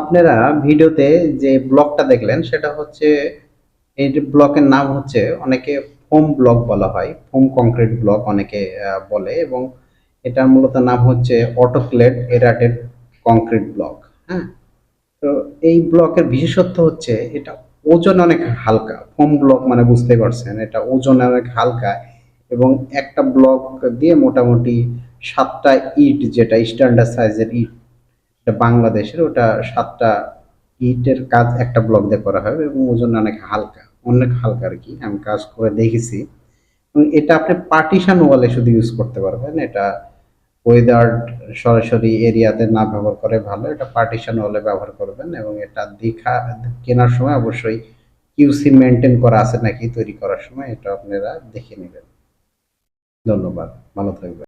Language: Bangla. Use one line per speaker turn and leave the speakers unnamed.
আপনারা ভিডিওতে যে ব্লকটা দেখলেন, সেটা হচ্ছে এই ব্লকের নাম হচ্ছে অনেকে ফোম ব্লক বলা হয়, ফোম কংক্রিট ব্লক অনেকে বলে এবং এটার মূলত নাম হচ্ছে অটোক্লেড এরাটেড কংক্রিট ব্লক হ্যাঁ? তো এই ব্লকের বিশেষত্ব হচ্ছে এটা ওজন অনেক হালকা, ফোম ব্লক মানে বুঝতে পারছেন, এটা ওজন অনেক হালকা এবং একটা ব্লক দিয়ে মোটামুটি সাতটা ইট, যেটা স্ট্যান্ডার্ড সাইজের ইট বাংলাদেশের, ওটা সাতটা ইটের কাজ একটা ব্লক দিয়ে করা হয় এবং ওজন অনেক হালকা অনেক হালকা আর কি, আমি কাজ করে দেখেছি। এবং এটা আপনি পার্টিশন ওয়ালে শুধু ইউজ করতে পারবেন, এটা ওয়েদার সরাসরি এরিয়াতে না ব্যবহার করে ভালো, এটা পার্টিশন ওয়ালে ব্যবহার করবেন এবং এটা দেখা, কেনার সময় অবশ্যই কিউসি মেনটেন করা আছে নাকি তৈরি করার সময়, এটা আপনারা দেখে নেবেন। ধন্যবাদ ভালো থাকবেন।